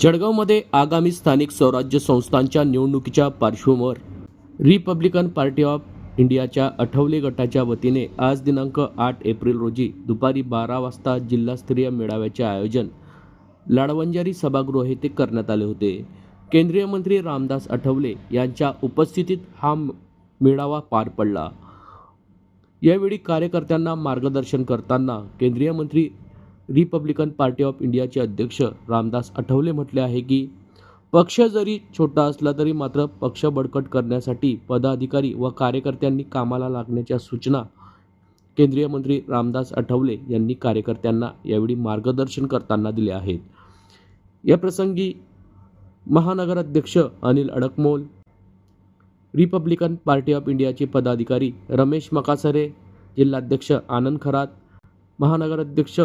जळगावमध्ये आगामी स्थानिक स्वराज्य संस्थांच्या निवडणुकीच्या पार्श्वभूमीवर रिपब्लिकन पार्टी ऑफ इंडियाच्या आठवले गटाच्या वतीने आज दिनांक आठ एप्रिल रोजी दुपारी बारा वाजता जिल्हास्तरीय मेळाव्याचे आयोजन लाडवंजारी सभागृह येथे करण्यात आले होते. केंद्रीय मंत्री रामदास आठवले यांच्या उपस्थितीत हा मेळावा पार पडला. यावेळी कार्यकर्त्यांना मार्गदर्शन करताना केंद्रीय मंत्री रिपब्लिकन पार्टी ऑफ इंडियाचे अध्यक्ष रामदास आठवले म्हटले आहे की पक्ष जरी छोटा असला तरी मात्र पक्ष बळकट करण्यासाठी पदाधिकारी व कार्यकर्त्यांनी कामाला लागण्याच्या सूचना केंद्रीय मंत्री रामदास आठवले यांनी कार्यकर्त्यांना यावेळी मार्गदर्शन करताना दिले आहेत. या प्रसंगी महानगराध्यक्ष Anil Adakmol Republican party of इंडियाचे पदाधिकारी रमेश मकासरे जिल्हाध्यक्ष आनंद खरात महानगराध्यक्ष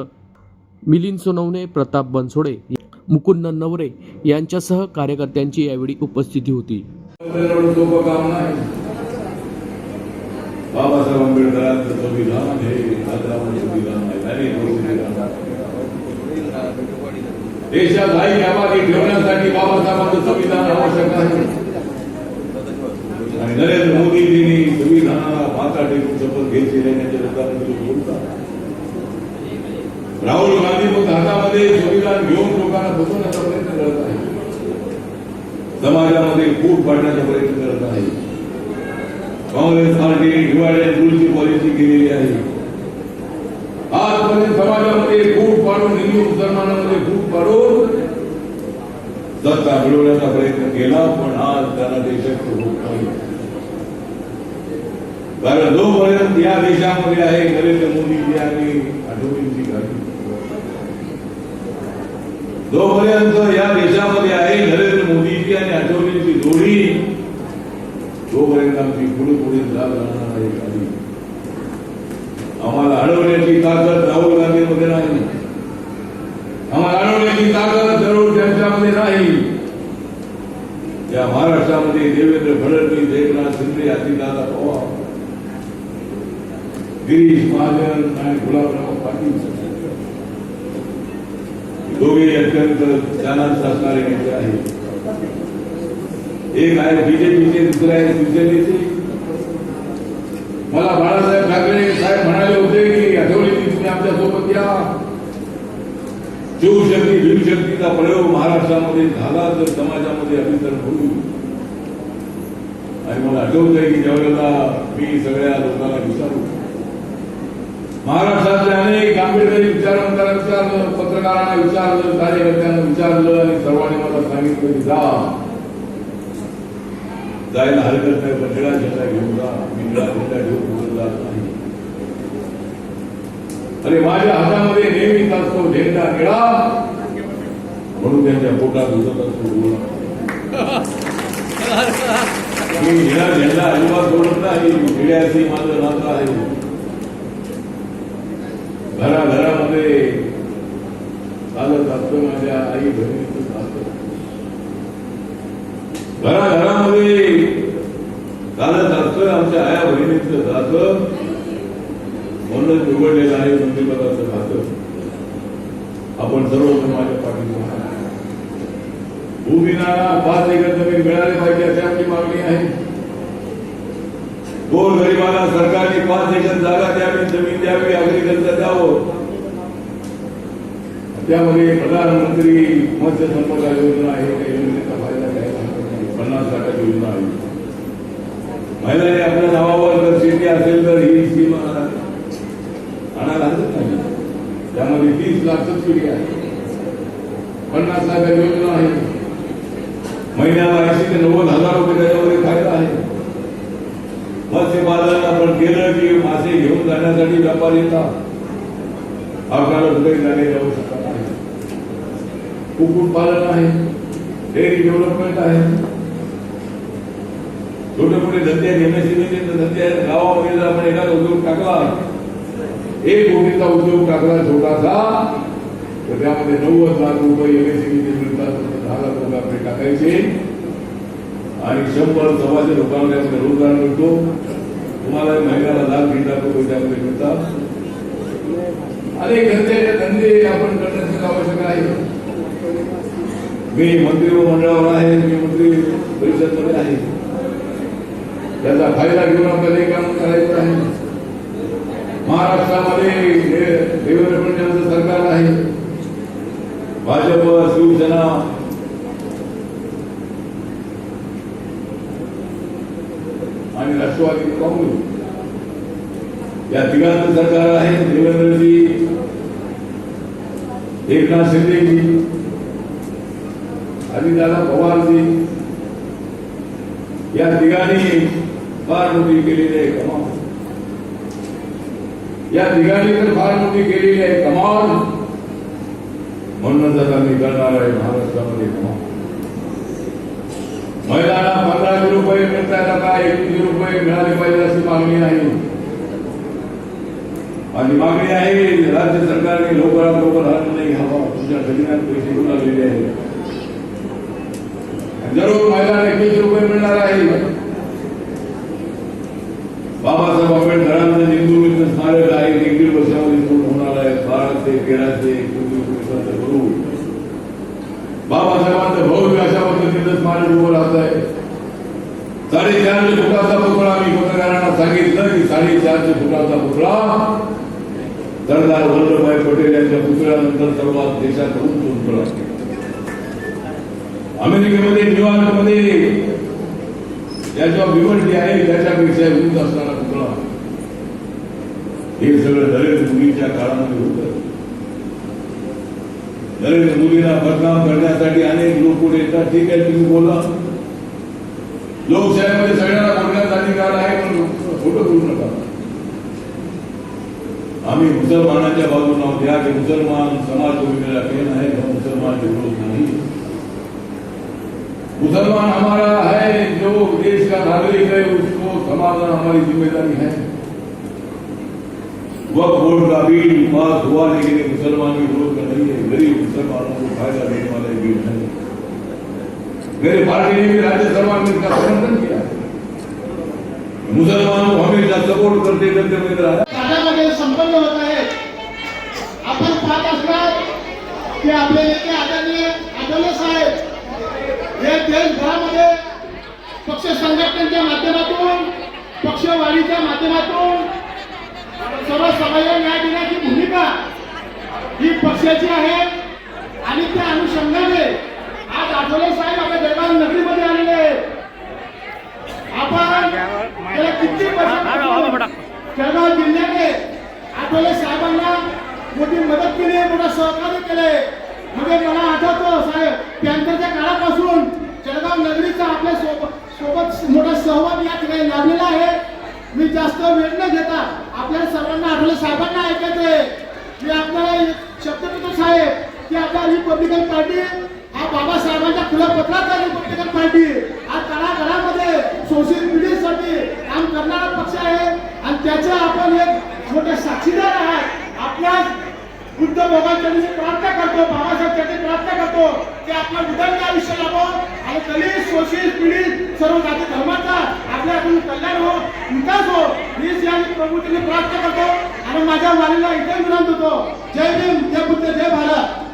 मिलिंद सोनवणे प्रताप बनसोडे मुकुंद नवरे यांच्यासह कार्यकर्त्यांची यावेळी उपस्थिती होती. बाबासाहेब आंबेडकरांचं संविधान हे आदराचं संविधान आहे देशात आई आबादी ठेवण्यासाठी बाबासाहेबांचं संविधान आवश्यक आहे. आणि नरेंद्र मोदीजींनी संविधानाला माता टेकून शपथ घेतली त्यांच्या लोकांमध्ये हातामध्ये संविधान घेऊन लोकांना बसवण्याचा प्रयत्न करत आहे. समाजामध्ये फूट पाडण्याचा प्रयत्न करत आहे. काँग्रेस पार्टी डिवाइड अँड रूलची पॉलिसी केलेली आहे. आजपर्यंत समाजामध्ये फूट पाडून हिंदू मुसलमानामध्ये फूट पाडून सत्ता मिळवण्याचा प्रयत्न केला पण आज त्यांना ते शक्य होत नाही. कारण जोपर्यंत या देशामध्ये आहे नरेंद्र मोदीजी आणि आठवणींची घाटी जोपर्यंत या देशामध्ये आहे नरेंद्र मोदीजी आणि आठवणींची जोडी तोपर्यंत आमची पुढे पुढे जात राहणार आहे खाली आम्हाला अडवण्याची ताकद राहुल गांधीमध्ये नाही आम्हाला अडवण्याची ताकद जरूर त्यांच्यामध्ये नाही या महाराष्ट्रामध्ये देवेंद्र फडणवीस एकनाथ शिंदे आदिदादा पवार गिरीश महाजन आणि गुलाबराव पाटील दोघे अत्यंत ज्ञानात असणारे नेते आहेत एक आहे बीजेपीचे दुसरे आहे शिवसेनेचे? मला बाळासाहेब ठाकरे साहेब म्हणाले होते की आठवले की तुम्ही आमच्यासोबत या. शिवशक्ती भीमशक्तीचा प्रयोग महाराष्ट्रामध्ये झाला तर समाजामध्ये अभितरण होईल. आणि मला आठवत आहे की ज्यावेळेला मी सगळ्या लोकांना विचारू. महाराष्ट्रातले अनेक आंबेडकरी विचारवंतांना विचारलं पत्रकारांना विचारलं कार्यकर्त्यांना विचारलं आणि सर्वांनी मला सांगितलं की जा. जायला हरकत नाही पण निळा झेंडा घेऊन जा मी निळा झेंडा घेऊन पुढे जात नाही. अरे माझ्या हातामध्ये नेहमीच असतो झेंडा निळा म्हणून त्यांच्या पोटात उजत असतो गोळा. मी निळा झेंडा अजिबात बोलत नाही निळ्याशी माझं नातं आहे. घराघरामध्ये चालत असतो माझ्या आई बहिणीच चालतं. घराघरामध्ये चालत असतोय आमच्या आया बहिणीचं जात. म्हणूनच निवडलेलं आहे मंत्रिपदाचं खातं आपण सर्व माझ्या पाठीशी आहात. पाच एकर जमीन मिळाली पाहिजे अशी आपली मागणी आहे गोर गरिबांना सरकारने पाच एकर जागा द्यावी जमीन द्यावी अग्रिकल्चर द्यावं. त्यामध्ये प्रधानमंत्री मत्स्य संपदा योजना आहे त्या योजनेचा फायदा घ्यायला पन्नास लाखाची योजना आहे. महिलांनी आपल्या नावावर जर शेती असेल तर ही स्कीम आणायला हरकत नाही. त्यामध्ये तीस लाख सबसिडी आहे. पन्नास लाखाची योजना आहे. महिन्याला ऐंशी ते नव्वद हजार रुपये त्याच्यामध्ये उत्पादन आपण केलं की मासे घेऊन जाण्यासाठी व्यापारी येतात. आपल्याला कुठेही जाणे जाऊ शकत नाही. कुक्कुट पालन आहे. डेअरी डेव्हलपमेंट आहे. छोटे मोठे धंदे एमएसएमईचे म्हणजे धंदे आहेत गावामध्ये जर आपण एखादा उद्योग टाकला एक कोटीचा उद्योग टाकला छोटासा तर त्यामध्ये नव्वद लाख रुपये एमएसएमईचे मिळतात. दहा लाख रुपये आपले टाकायचे. आणि शंभर सव्वाशे लोकांना त्यामध्ये रोजगार मिळतो. तुम्हाला महिन्याला लाख दीड लाख रुपये त्यामध्ये मिळतात? अनेक धंदे धंदे आपण करण्याची आवश्यक आहे मी मंत्री मंडळावर आहे मी मंत्री परिषदमध्ये आहे. त्याचा फायदा घेऊन आपल्याला काम करायचं आहे. महाराष्ट्रामध्ये डेव्हलपमेंट देवेंद्र फडणवीसांचं सरकार आहे भाजप शिवसेना आणि राष्ट्रवादी काँग्रेस या तिघांचं सरकार आहे देवेंद्रजी एकनाथ शिंदेजी अजितदादा पवारजी या तिघांनी फार मोठी केलेली आहे कमाल या तिघांनी तर फार मोठी केलेली आहे कमाल. म्हणूनच आता मी करणार आहे महाराष्ट्रामध्ये कमाल. महिलांना पंधराशे रुपये मिळतात का एकवीसशे रुपये मिळाले पाहिजे अशी मागणी नाही माझी मागणी आहे राज्य सरकारने लवकरात लवकर हा निर्णय घ्यावा. तुमच्या खजिन्यात पैसे घेऊन आलेले आहेत. जरूर महिलांना एकवीसशे रुपये मिळणार आहे. बाबासाहेब आंबेडकरांचं हिंदू मित्र स्मारक आहे. एक दीड वर्षामध्ये होणार आहे. बाराशे तेराशे चोवीस वर्षाचं करू बाबासाहेबांचं भव्य अशा पद्धतीचं स्मारक उभं राहत आहे साडेचारशे फुटाचा पुतळा मी पत्रकारांना सांगितलं की साडेचारशे फुटाचा पुतळा. सरदार वल्लभभाई पटेल यांच्या पुतळ्यानंतर सर्वात देशात उंच पुतळा. अमेरिकेमध्ये न्यूयॉर्कमध्ये ज्याच्या भिवंडी आहे त्याच्यापेक्षा उंच असणारा पुतळा. हे सगळं नरेंद्र मुलीच्या काळामध्ये होतं. नरेंद्र मोदींना बदनाम करण्यासाठी अनेक लोक पुढे येतात. ठीक आहे तुम्ही बोला. लोकशाहीमध्ये सगळ्यांना बोलण्याचा अधिकार आहे पण खोटं करू नका. आम्ही मुसलमानाच्या बाजून आहोत. या की मुसलमान समाज वेगळा पेन आहे का मुसलमान विरोध नाही. मुसलमान हमारा है जो देश का नागरिक है उसको समाधान हमारी जिम्मेदारी है. वक्त बोर्ड का बिल पास हुआ लेकिन ये मुसलमान के विरोध का नहीं है। गरीब मुसलमानों को फायदा देने वाला ये बिल है। मेरे पार्टी ने भी राज्यसभा में इसका समर्थन किया। है मुसलमानों को हमेशा सपोर्ट करते करते मैंने रहा राज्यामध्ये संपन्न होत आहे आपण पाहत असणार की आपले नेते आदरणीय आठवले साहेब हे देशभरामध्ये पक्ष संघटनेच्या माध्यमातून पक्षवाढीच्या माध्यमातून सर्व समाजाला न्याय देण्याची भूमिका ही पक्षाची आहे आणि त्या अनुषंगाने आज आठवले साहेब आपल्या बेळगाव नगरीमध्ये आलेले आहेत. आपण कित्येक वर्षापासून जळगाव जिल्ह्याने आठवले साहेबांना मोठी मदत केली मोठं सहकार्य केले. म्हणजे मला आठवतो साहेब पॅन्थरच्या काळापासून जळगाव नगरीचा आपल्यासोबत सोबत मोठा सहभाग या ठिकाणी लाभलेला आहे. मी जास्त वेळ न घेता आपल्या सर्वांना आठवले साहेबांना ऐकायचंय मी आपल्याला एक शब्द देतो साहेब की आपला रिपब्लिकन पार्टी हा बाबासाहेबांच्या खुल्या पत्राचा रिपब्लिकन पार्टी आज तळागाळामध्ये सोशल मीडियासाठी काम करणारा पक्ष आहे. आणि त्याचे आपण एक मोठे साक्षीदार आहात. आपल्या बुद्ध भगवानच्या प्रार्थना करतो बाबासाहेब त्याची प्रार्थना करतो की आपला विधान आयुष्य लाभो आणि दलित शोषित पीडित सर्व जाती धर्माचा आपल्या आपण कल्याण हो विकास हो. हीच या प्रभूतीने प्रार्थना करतो. आणि माझ्या वालीला इथे विनंत होतो. जय भीम जय बुद्ध जय भारत.